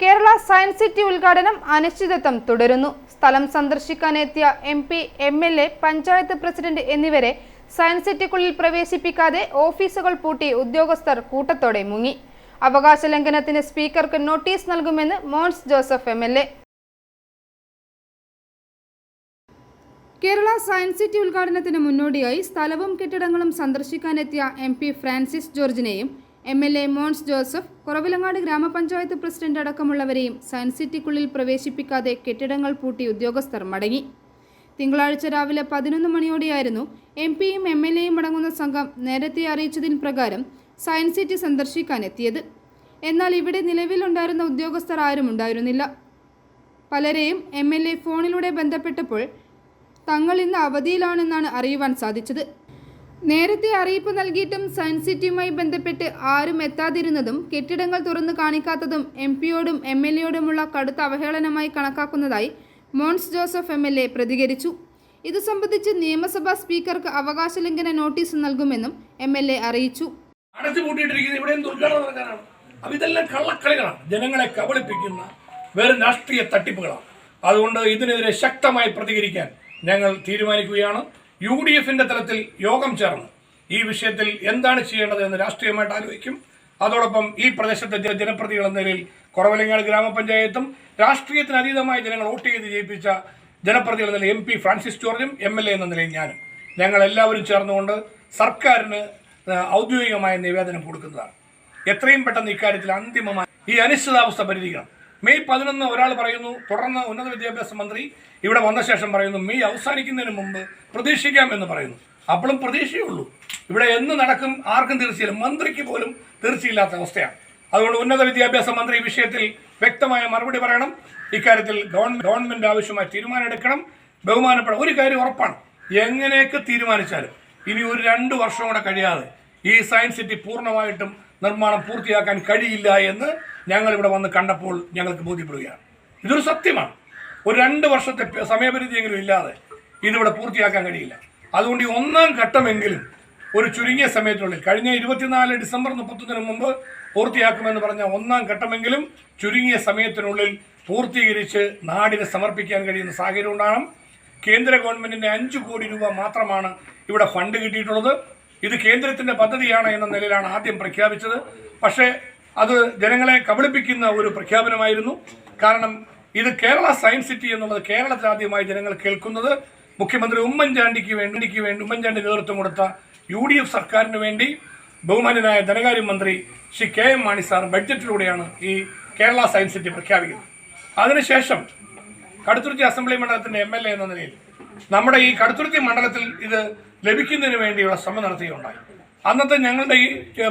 Kerala science city ഉദ്ഘാടനം അനിശ്ചിതത്വം തുടരുന്നു. സ്ഥലം സന്ദർശിക്കാനെത്തിയ M P M L A panchayat president എന്നിവരെ സയൻസ് സിറ്റിക്കുള്ളിൽ പ്രവേശിപ്പിക്കാതെ ഓഫീസുകൾ പൂട്ടി ഉദ്യോഗസ്ഥർ കൂട്ടത്തോടെ മുങ്ങി. അവകാശ ലംഘനത്തിന് സ്പീക്കർക്ക് നോട്ടീസ് നൽകുമെന്ന് Mons Joseph M Kerala science city ഉദ്ഘാടനത്തിന് മുന്നോടിയായി സ്ഥലവും കെട്ടിടങ്ങളും സന്ദർശിക്കാനെത്തിയ M P Francis ജോർജിനെയും M L A Mons Joseph Kuravilangad ഗ്രാമപഞ്ചായത്ത് പ്രസിഡന്റ് അടക്കമുള്ളവരെയും സയൻസ് സിറ്റിക്കുള്ളിൽ പ്രവേശിപ്പിക്കാതെ കെട്ടിടങ്ങൾ പൂട്ടി ഉദ്യോഗസ്ഥർ മടങ്ങി. തിങ്കളാഴ്ച രാവിലെ പതിനൊന്ന് മണിയോടെയായിരുന്നു എം പിയും എം എൽ എയും അടങ്ങുന്ന സംഘം നേരത്തെ അറിയിച്ചതിന് പ്രകാരം സയൻസ് സിറ്റി സന്ദർശിക്കാനെത്തിയത്. എന്നാൽ ഇവിടെ നിലവിലുണ്ടായിരുന്ന ഉദ്യോഗസ്ഥർ ആരും ഉണ്ടായിരുന്നില്ല. പലരെയും എം എൽ എ ഫോണിലൂടെ ബന്ധപ്പെട്ടപ്പോൾ തങ്ങൾ ഇന്ന് അവധിയിലാണെന്നാണ് അറിയുവാൻ സാധിച്ചത്. നേരത്തെ അറിയിപ്പ് നൽകിയിട്ടും സയൻസ് സിറ്റിയുമായി ബന്ധപ്പെട്ട് ആരും എത്താതിരുന്നതും കെട്ടിടങ്ങൾ തുറന്നു കാണിക്കാത്തതും എം പിയോടും എം എൽ എയോടുമുള്ള കടുത്ത അവഹേളനമായി കണക്കാക്കുന്നതായി Mons Joseph M L A പ്രതികരിച്ചു. ഇത് സംബന്ധിച്ച് നിയമസഭാ സ്പീക്കർക്ക് അവകാശ ലംഘന നോട്ടീസ് നൽകുമെന്നും എം എൽ എ അറിയിച്ചു. കള്ളക്കളികളാണ്. ജനങ്ങളെ കബളിപ്പിക്കുന്ന വേറെ രാഷ്ട്രീയ തട്ടിപ്പുകളാണ്. അതുകൊണ്ട് ഇതിനെതിരെ ശക്തമായി പ്രതികരിക്കാൻ ഞങ്ങൾ തീരുമാനിക്കുകയാണ്. യു ഡി എഫിന്റെ തലത്തിൽ യോഗം ചേർന്ന്. ഈ വിഷയത്തിൽ എന്താണ് ചെയ്യേണ്ടത് എന്ന് രാഷ്ട്രീയമായിട്ട് ആലോചിക്കും. അതോടൊപ്പം ഈ പ്രദേശത്തെ ജനപ്രതികൾ എന്ന നിലയിൽ കുറവലങ്ങാട് ഗ്രാമപഞ്ചായത്തും രാഷ്ട്രീയത്തിന് അതീതമായി ജനങ്ങൾ വോട്ട് ചെയ്ത് ജയിപ്പിച്ച ജനപ്രതികൾ എന്ന നിലയിൽ എം പി ഫ്രാൻസിസ് ജോർജും എം എൽ എ എന്ന നിലയിൽ ഞാനും. ഞങ്ങൾ എല്ലാവരും ചേർന്നുകൊണ്ട് സർക്കാരിന് ഔദ്യോഗികമായ നിവേദനം കൊടുക്കുന്നതാണ്. എത്രയും പെട്ടെന്ന് ഇക്കാര്യത്തിൽ അന്തിമമായി ഈ അനിശ്ചിതാവസ്ഥ പരിഹരിക്കണം. മെയ് പതിനൊന്ന് ഒരാൾ പറയുന്നു തുടർന്ന് ഉന്നത വിദ്യാഭ്യാസ മന്ത്രി ഇവിടെ വന്ന ശേഷം പറയുന്നു മെയ് അവസാനിക്കുന്നതിന് മുമ്പ് പ്രതീക്ഷിക്കാം എന്ന് പറയുന്നു. അപ്പോഴും പ്രതീക്ഷയുള്ളൂ ഇവിടെ എന്ന് നടക്കും ആർക്കും തീർച്ചയില്ല. മന്ത്രിക്ക് പോലും തീർച്ചയില്ലാത്ത അവസ്ഥയാണ്. അതുകൊണ്ട് ഉന്നത വിദ്യാഭ്യാസ മന്ത്രി വിഷയത്തിൽ വ്യക്തമായ മറുപടി പറയണം. ഇക്കാര്യത്തിൽ ഗവൺമെന്റ് ആവശ്യമായ തീരുമാനം എടുക്കണം ബഹുമാനപ്പെടണം ഒരു കാര്യം ഉറപ്പാണ്. എങ്ങനെയൊക്കെ തീരുമാനിച്ചാലും ഇനി ഒരു രണ്ട് വർഷം കൂടെ കഴിയാതെ ഈ സയൻസ് സിറ്റി പൂർണമായിട്ടും നിർമ്മാണം പൂർത്തിയാക്കാൻ കഴിയില്ല എന്ന് ഞങ്ങൾ ഇവിടെ വന്ന് കണ്ടപ്പോൾ ഞങ്ങൾക്ക് ബോധ്യപ്പെടുകയാണ്. ഇതൊരു സത്യമാണ്. ഒരു രണ്ട് വർഷത്തെ സമയപരിധിയെങ്കിലും ഇല്ലാതെ ഇതിവിടെ പൂർത്തിയാക്കാൻ കഴിയില്ല. അതുകൊണ്ട് ഈ ഒന്നാം ഘട്ടമെങ്കിലും ഒരു ചുരുങ്ങിയ സമയത്തിനുള്ളിൽ കഴിഞ്ഞ ഇരുപത്തിനാല് ഡിസംബർ മുപ്പത്തൊന്നിന് മുമ്പ് പൂർത്തിയാക്കുമെന്ന് പറഞ്ഞ ഒന്നാം ഘട്ടമെങ്കിലും ചുരുങ്ങിയ സമയത്തിനുള്ളിൽ പൂർത്തീകരിച്ച് നാടിന് സമർപ്പിക്കാൻ കഴിയുന്ന സാഹചര്യം ഉണ്ടാകണം. കേന്ദ്ര ഗവൺമെന്റിന്റെ അഞ്ചു കോടി രൂപ മാത്രമാണ് ഇവിടെ ഫണ്ട് കിട്ടിയിട്ടുള്ളത്. ഇത് കേന്ദ്രത്തിന്റെ പദ്ധതിയാണ് എന്ന നിലയിലാണ് ആദ്യം പ്രഖ്യാപിച്ചത്. പക്ഷേ അത് ജനങ്ങളെ കബളിപ്പിക്കുന്ന ഒരു പ്രഖ്യാപനമായിരുന്നു. കാരണം ഇത് കേരള സയൻസ് സിറ്റി എന്നുള്ളത് കേരളത്തിൽ ആദ്യമായി ജനങ്ങൾ കേൾക്കുന്നത്. മുഖ്യമന്ത്രി ഉമ്മൻചാണ്ടിക്ക് വേണ്ടിക്ക് വേണ്ടി ഉമ്മൻചാണ്ടി നേതൃത്വം കൊടുത്ത യു ഡി എഫ് സർക്കാരിന് വേണ്ടി ബഹുമാന്യനായ ധനകാര്യമന്ത്രി Shri K M Mani sir ബഡ്ജറ്റിലൂടെയാണ് ഈ കേരള സയൻസ് സിറ്റി പ്രഖ്യാപിക്കുന്നത്. അതിനുശേഷം കടുത്തുരുത്തി അസംബ്ലി മണ്ഡലത്തിന്റെ എം എൽ എ എന്ന നിലയിൽ നമ്മുടെ ഈ കടുത്തുരുത്തി മണ്ഡലത്തിൽ ഇത് ലഭിക്കുന്നതിന് വേണ്ടിയുള്ള ശ്രമം നടത്തുകയുണ്ടായി. അന്നത്തെ ഞങ്ങളുടെ ഈ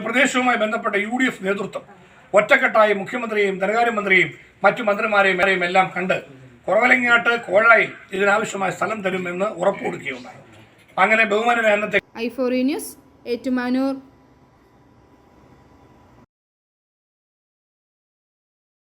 പ്രദേശവുമായി ബന്ധപ്പെട്ട യു നേതൃത്വം ഒറ്റക്കെട്ടായി മുഖ്യമന്ത്രിയെയും ധനകാര്യമന്ത്രിയെയും മറ്റു മന്ത്രിമാരെയും എല്ലാം കണ്ട് കുറവലങ്ങാട്ട് കോഴായിൽ ഇതിനാവശ്യമായ സ്ഥലം തരുമെന്ന് ഉറപ്പ് കൊടുക്കുകയുണ്ടായി. അങ്ങനെ ബഹുമാനം അന്നത്തെ ഐ ന്യൂസ് ഏറ്റുമാനൂർ.